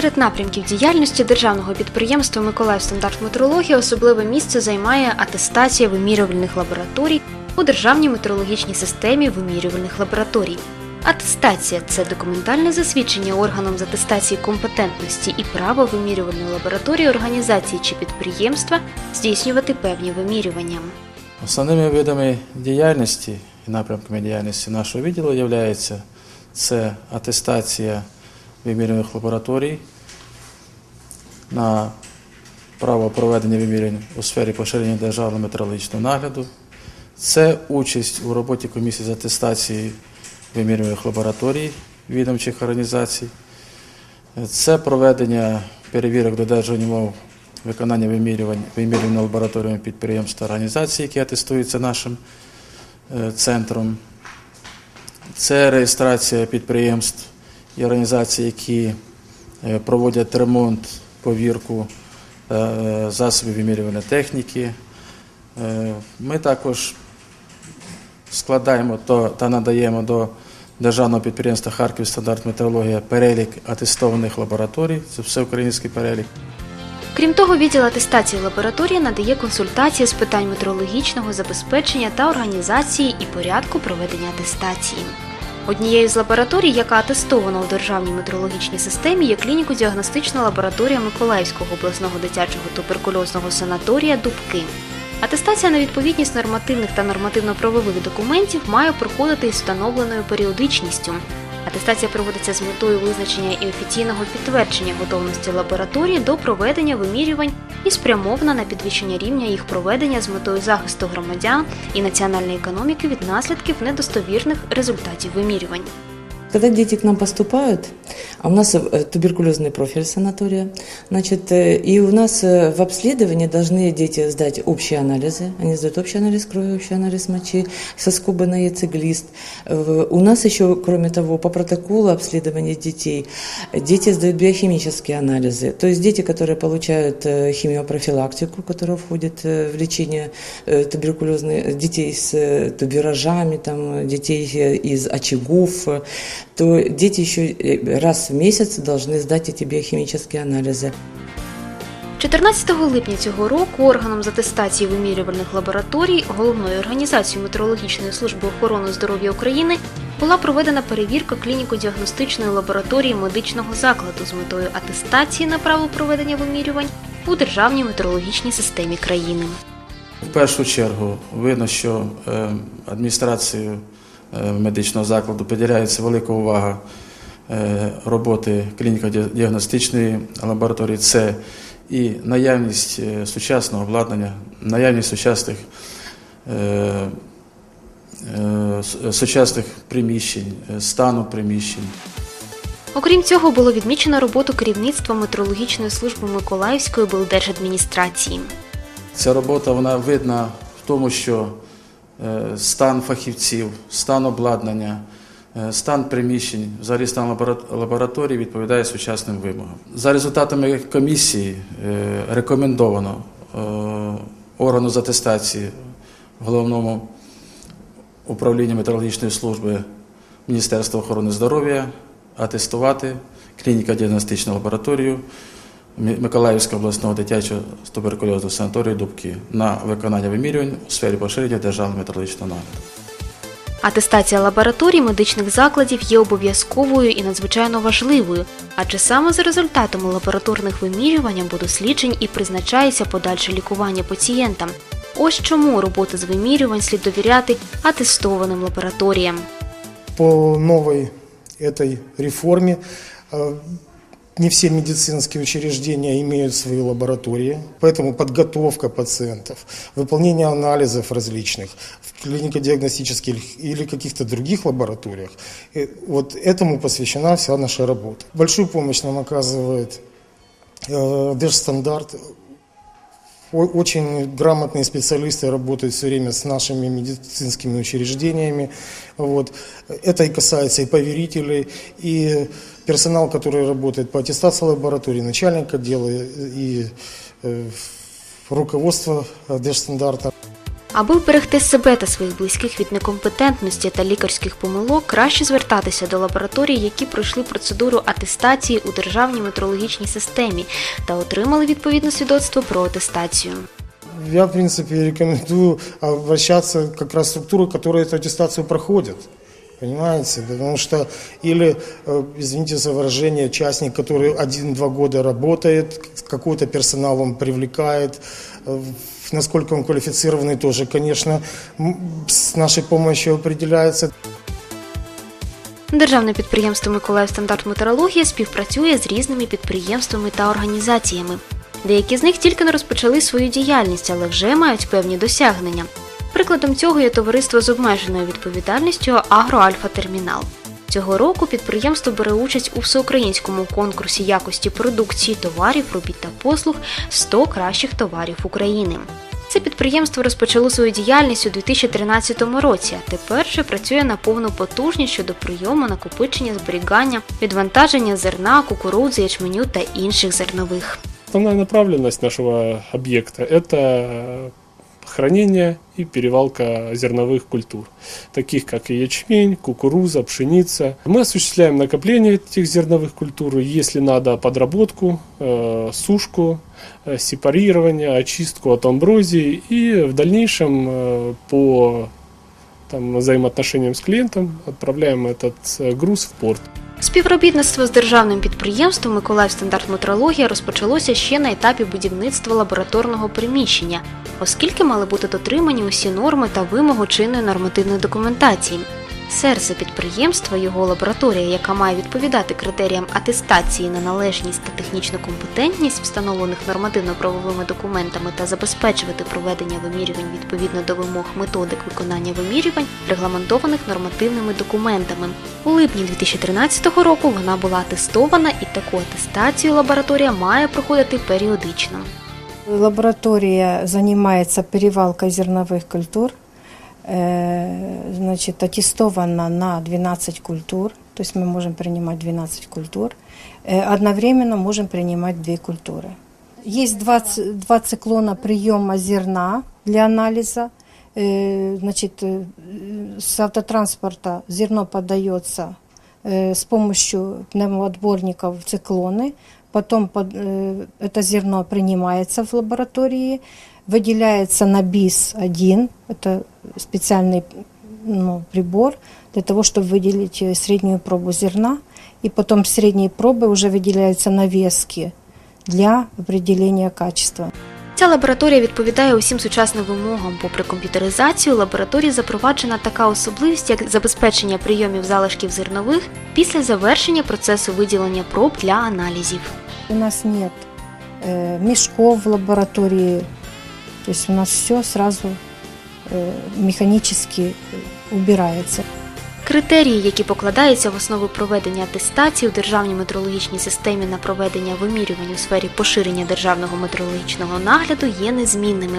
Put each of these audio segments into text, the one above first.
серед напрямків діяльності державного підприємства Миколаїв стандарт метрології особливе місце займає атестація вимірювальних лабораторій у державній метрологічній системі вимірювальних лабораторій. Атестація це документальне засвідчення органом з атестації компетентності і права вимірювальної лабораторії організації чи підприємства здійснювати певні вимірювання. Основними видами діяльності і напрямками діяльності нашого відділу є це атестація вимірюваних лабораторій на право проведення вимірювань у сфері поширення державного метрологічного нагляду, це участь у роботі комісії з атестації вимірюваних лабораторій відомчих організацій, це проведення перевірок додержання умов виконання вимірювань вимірювань лабораторіями підприємств та організацій, які атестуються нашим е, центром. Це реєстрація підприємств і організацій, які е, проводять ремонт, повірку е, засобів вимірювальної техніки. Е, Ми також складаємо та надаємо до державного підприємства Харків стандарт метеорологія перелік атестованих лабораторій. Це всеукраїнський перелік. Крім того, відділ атестації лабораторії надає консультації з питань метрологічного забезпечення та організації і порядку проведення атестації. Однією з лабораторій, яка атестована у державній метрологічній системі, є клініко-діагностична лабораторія Миколаївського обласного дитячого туберкульозного санаторія Дубки. Атестація на відповідність нормативних та нормативно-правових документів має проходити із встановленою періодичністю. Атестація проводиться з метою визначення і офіційного підтвердження готовності лабораторії до проведення вимірювань і спрямована на підвищення рівня їх проведення з метою захисту громадян і національної економіки від наслідків недостовірних результатів вимірювань. Когда дети к нам поступают, а у нас э, туберкулезный профиль санатория, значит, э, и у нас э, в обследовании должны дети сдать общие анализы. Они сдают общий анализ крови, общий анализ мочи, соскобы на яйцеглист. У нас еще, кроме того, по протоколу обследования детей, дети сдают биохимические анализы. То есть дети, которые получают химиопрофилактику, которая входит в лечение туберкулезных детей с туберажами, там, детей из очагов, то дети еще э, раз в месяц должны сдать эти биохимические анализы. 14 липня цього року органом з атестації вимірювальних лабораторій головною організацією метеорологічної служби охорони здоров'я України була проведена перевірка клініко-діагностичної лабораторії медичного закладу з метою атестації на право проведення вимірювань у державній метеорологічній системі країни. В першу чергу видно, що е, адміністрацією е, медичного закладу приділяється велика увага е, роботи клініко-діагностичної лабораторії. Це і наявність е, сучасного обладнання, наявність сучасних, е, е, сучасних приміщень, е, стану приміщень. Окрім цього, було відмічено роботу керівництва метеорологічної служби Миколаївської облдержадміністрації. Ця робота вона видна в тому, що е, стан фахівців, стан обладнання, е, стан приміщень, взагалі стан лабораторії відповідає сучасним вимогам. За результатами комісії е, рекомендовано е, органу з атестації головному управлінню метеорологічної служби Міністерства охорони здоров'я атестувати клініко-діагностичну лабораторію Миколаївського обласного дитячого туберкульозного санаторію Дубки на виконання вимірювань у сфері поширення державного метеорологічного нагляду. Атестація лабораторій медичних закладів є обов'язковою і надзвичайно важливою, адже саме за результатами лабораторних вимірювань або досліджень і призначається подальше лікування пацієнтам. Ось чому роботи з вимірювань слід довіряти атестованим лабораторіям. по новой этой реформе э, не все медицинские учреждения имеют свои лаборатории, поэтому подготовка пациентов, выполнение анализов различных в клинико-диагностических или каких-то других лабораториях, э, вот этому посвящена вся наша работа. Большую помощь нам оказывает э, Держстандарт, О- Очень грамотные специалисты работают все время с нашими медицинскими учреждениями. Вот. Это и касается и поверителей, и персонал, который работает по аттестации лаборатории, начальник отдела и э, руководство э, Держстандарта. Аби вберегти себе та своїх близьких від некомпетентності та лікарських помилок, краще звертатися до лабораторій, які пройшли процедуру атестації у державній метрологічній системі та отримали відповідне свідоцтво про атестацію. Я, в принципе, рекомендую обращаться как раз в структуры, которые эту аттестацию проходят. Понимаете? Потому что или, э, извините за выражение, частник, который один-два года работает, какой-то персонал он привлекает, э, насколько он квалифицированный тоже, конечно, с нашей помощью определяется. Державне підприємство Миколаїв стандарт метеорологія співпрацює з різними підприємствами та організаціями. Деякі з них тільки не розпочали свою діяльність, але вже мають певні досягнення. Прикладом цього є товариство з обмеженою відповідальністю Агроальфа Термінал. Цього року підприємство бере участь у всеукраїнському конкурсі якості продукції, товарів, робіт та послуг 100 кращих товарів України. Це підприємство розпочало свою діяльність у 2013 році, а тепер же працює на повну потужність щодо прийому, накопичення, зберігання, відвантаження зерна, кукурудзи, ячменю та інших зернових. Основная направленность нашего объекта – это хранение и перевалка зерновых культур, таких как и ячмень, кукуруза, пшеница. Мы осуществляем накопление этих зерновых культур, если надо подработку, э, сушку, э, сепарирование, очистку от амброзии и в дальнейшем э, по там, взаимоотношениям с клиентом отправляем этот э, груз в порт. Співробітництво з державним підприємством Миколаїв метрологія розпочалося ще на етапі будівництва лабораторного приміщення, оскільки мали бути дотримані усі норми та вимоги чинної нормативної документації. Серце підприємства, його лабораторія, яка має відповідати критеріям атестації на належність та технічну компетентність, встановлених нормативно-правовими документами, та забезпечувати проведення вимірювань відповідно до вимог методик виконання вимірювань, регламентованих нормативними документами. У липні 2013 року вона була атестована, і таку атестацію лабораторія має проходити періодично. Лаборатория занимается перевалкой зерновых культур. Э, Значит, аттестована на 12 культур, то есть мы можем принимать 12 культур. Э, Одновременно можем принимать две культуры. Есть два, ц- два циклона приема зерна для анализа. Э, Значит, э, с автотранспорта зерно подается э, с помощью пневмоотборников в циклоны. Потом под- э, это зерно принимается в лаборатории, выделяется на БИС-1, это специальный ну, прибор для того, чтобы выделить э, среднюю пробу зерна. И потом с средней пробы уже выделяются навески для определения качества. Ця лабораторія відповідає усім сучасним вимогам. Попри комп'ютеризацію, у лабораторії запроваджена така особливість, як забезпечення прийомів залишків зернових після завершення процесу виділення проб для аналізів. У нас нет э, мешков в лаборатории, то есть у нас все сразу э, механически э, убирается. Критерії, які покладаються в основу проведення атестації у державній метрологічній системі на проведення вимірювань у сфері поширення державного метрологічного нагляду, є незмінними.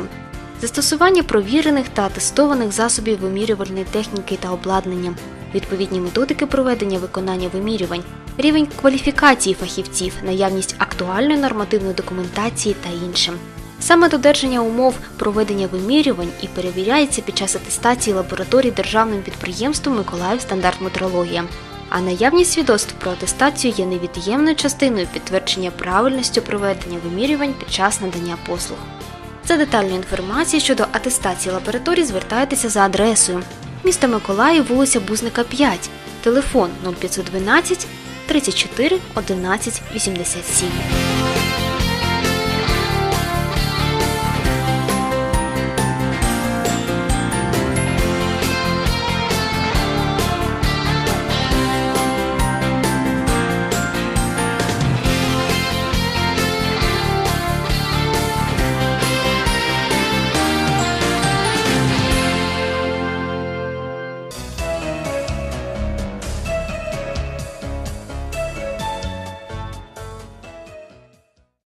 Застосування провірених та атестованих засобів вимірювальної техніки та обладнання, відповідні методики проведення виконання вимірювань, рівень кваліфікації фахівців, наявність актуальної нормативної документації та іншим. Саме додержання умов проведення вимірювань і перевіряється під час атестації лабораторій державним підприємством Миколаїв стандарт метрологія. А наявність свідоцтв про атестацію є невід'ємною частиною підтвердження правильності проведення вимірювань під час надання послуг. За детальною інформацією щодо атестації лабораторій звертайтеся за адресою місто Миколаїв, вулиця Бузника 5, телефон 0512 34 11 87.